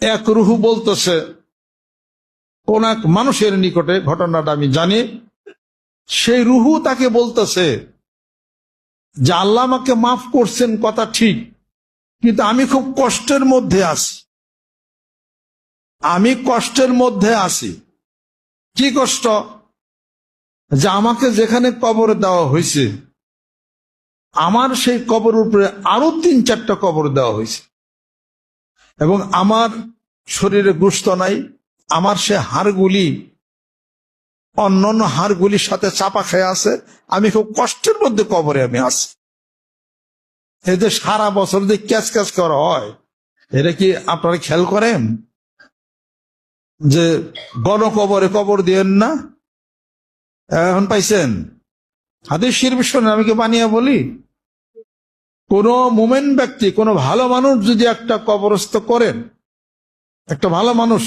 এক রুহু বলতেছে, কোন এক মানুষের নিকটে, ঘটনাটা আমি জানি, সেই রুহু তাকে বলতেছে যে, আল্লাহ আমাকে মাফ করছেন, কথা ঠিক, কিন্তু আমি খুব কষ্টের মধ্যে আছি। আমি কষ্টের মধ্যে আছি। কি কষ্ট? যে আমাকে যেখানে কবর দেওয়া হয়েছে, আমার সেই কবর উপরে আরও তিন চারটা কবর দেওয়া হয়েছে। এবং আমার শরীরে গুস্ত নাই, আমার সে হাড়গুলি, অন্য অন্য হাড়গুলির সাথে চাপা খেয়ে আছে, আমি খুব কষ্টের মধ্যে কবরে আমি আছি। এই যে সারা বছর যে ক্যাচ ক্যাচ করা হয়, এটা কি আপনারা খেয়াল করেন? যে গণকবরে কবর দিয়েন না? এখন পাইছেন? হাদিস শির শোনেন আমি কি বানিয়ে বলি কোন মোমেন ব্যক্তি, কোন ভালো মানুষ যদি একটা কবরস্থ করেন, একটা ভালো মানুষ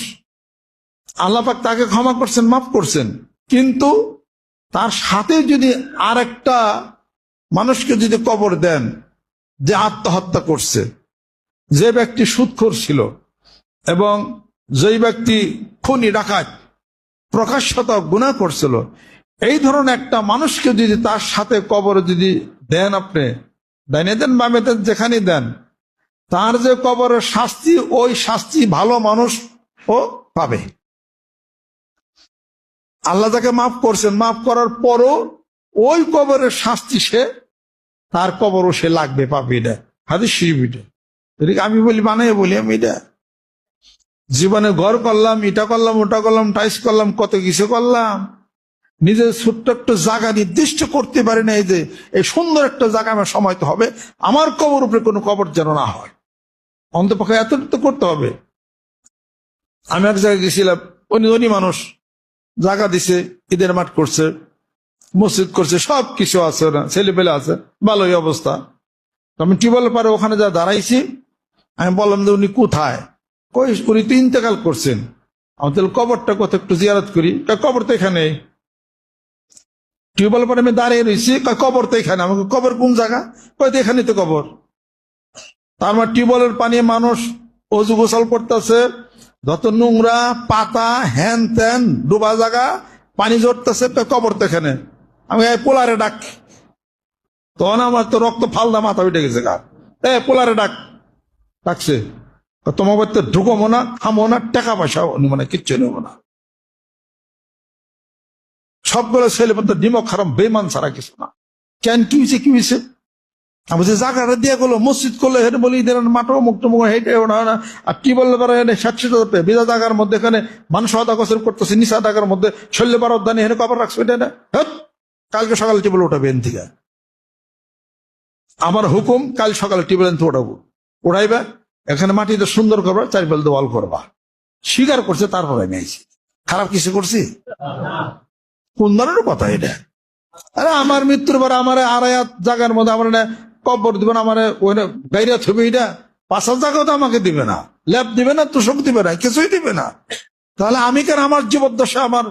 আল্লাপাক তাকে ক্ষমা করছেন, মাফ করছেন, কিন্তু তার সাথে যদি আর একটা মানুষকে যদি কবর দেন, যে আত্মহত্যা করছে, যে ব্যক্তি সুৎখোর ছিল এবং যেই ব্যক্তি খুনি, ডাকাত, প্রকাশ্যত গুণা করছিল, এই ধরনের একটা মানুষকে যদি তার সাথে কবর যদি দেন আপনি ডাইনে দেন, বামে দেন যেখানে দেন, তার যে কবরের শাস্তি, ওই শাস্তি ভালো মানুষ ও পাবে। আল্লাহ তাকে মাফ করছেন, মাফ করার পরও ওই কবরের শাস্তি সে, তার কবরও সে লাগবে, পাবে এটা। এটা। এদিকে আমি বলি বানাই বলি আমি এটা। জীবনে ঘর করলাম এটা করলাম, ওটা করলাম টাইস করলাম, কত কিছু করলাম। নিজের ছোট্ট একটা জায়গা নির্দিষ্ট করতে পারি না, এই যে, এই সুন্দর একটা জায়গা আমার সময় তো হবে, আমার কবর উপরে কোনো কবর যেন না হয়। অন্তপক্ষে এত তো করতে হবে। আমি এক জায়গায় গেছিলাম উনি ধনী মানুষ জায়গা দিছে, ঈদের মাঠ করছে, মসজিদ করছে, সব কিছু আছে না ছেলে পেলে আছে, ভালোই অবস্থা। আমি টিউবওয়েল পারে ওখানে যা দাঁড়াইছি, আমি বললাম যে উনি কোথায়? কই, উনি তো ইন্তেকাল করছেন। আমি তাহলে কবরটা কত একটু জিয়ারত করি। কবর তো এখানে টিউবওয়েল পরে আমি দাঁড়িয়ে রয়েছি কবর তো এখানে, আমাকে কবর কোন জায়গা? কয়, তো এখানে তো কবর। তার মানে টিউবওয়েলের পানি মানুষ অজু গোসল করতেছে, যত নোংরা, পাতা, হ্যান ত্যান, ডুবা জায়গা, পানি জড়তেছে কবর তো এখানে। আমি পোলারে ডাক। তখন আমার তো রক্ত ফালদা মাথা উঠে গেছে গা। এ, পোলারে ডাক। ডাকছে। তোমার বাড়িতে ঢুকবো না খামো না, টাকা পয়সা নিবো না, কিচ্ছু নেব না। সবগুলো ছেলে পর্যন্ত ডিমক খারাপ বেমান ছাড়া কিছু না। কেন? কি হয়েছে? কি হয়েছে? আমি যে দিয়ে গেলো, মসজিদ করলে, হেঁটে বলি দেন মুক্ত মুখ হেঁটে ওনা না। আর কি বললে পারে এনে? টাকা বিজা জায়গার মধ্যে এখানে মানুষ আদা কসর করতেছে নিশা টাকার মধ্যে। শল্য বারো দানি হেনে কবার রাখছো এটা না কালকে সকালে টিবল উঠাবে এন থেকে। আমার হুকুম, কাল সকালে টিবল এন থেকে উঠাবো। উঠাইবা, এখানে মাটিতে সুন্দর করবা চারিপাল দেওয়াল করবা। স্বীকার করছে, তারপরে আমি আইছি। খারাপ কিছু করছি? কোন ধরনের কথা এটা। আরে আমার মৃত্যুর পর আমার আড়াইয়াত জায়গার মধ্যে আমার কবর দিবেন আমার ওইখানে গাইরা ছবি এটা। পাঁচ হাজার জায়গাও তো আমাকে দিবে না। ল্যাব দিবে না, তোষক দিবে না, কিছুই দিবে না। তাহলে আমি কেন আমার জীবদ্দশা আমার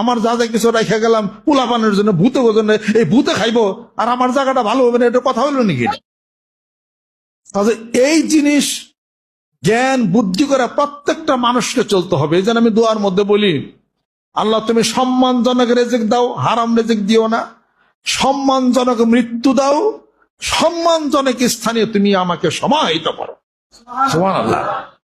আমার যা যা কিছু রেখে গেলাম পোলাপানের জন্য, ভূতে জন্য, এই ভূতে খাইবো, আর আমার জায়গাটা ভালো হবে না, এটা কথা হলো নাকি তাহলে এই জিনিস, জ্ঞান, বুদ্ধি করে প্রত্যেকটা মানুষকে চলতে হবে, এই আমি দোয়ার মধ্যে বলি আল্লাহ, তুমি সম্মানজনক রেজেক দাও, হারাম রেজেক দিও না। সম্মানজনক মৃত্যু দাও, সম্মানজনক স্থানে তুমি আমাকে সমাহিত করো। সুবহানাল্লাহ।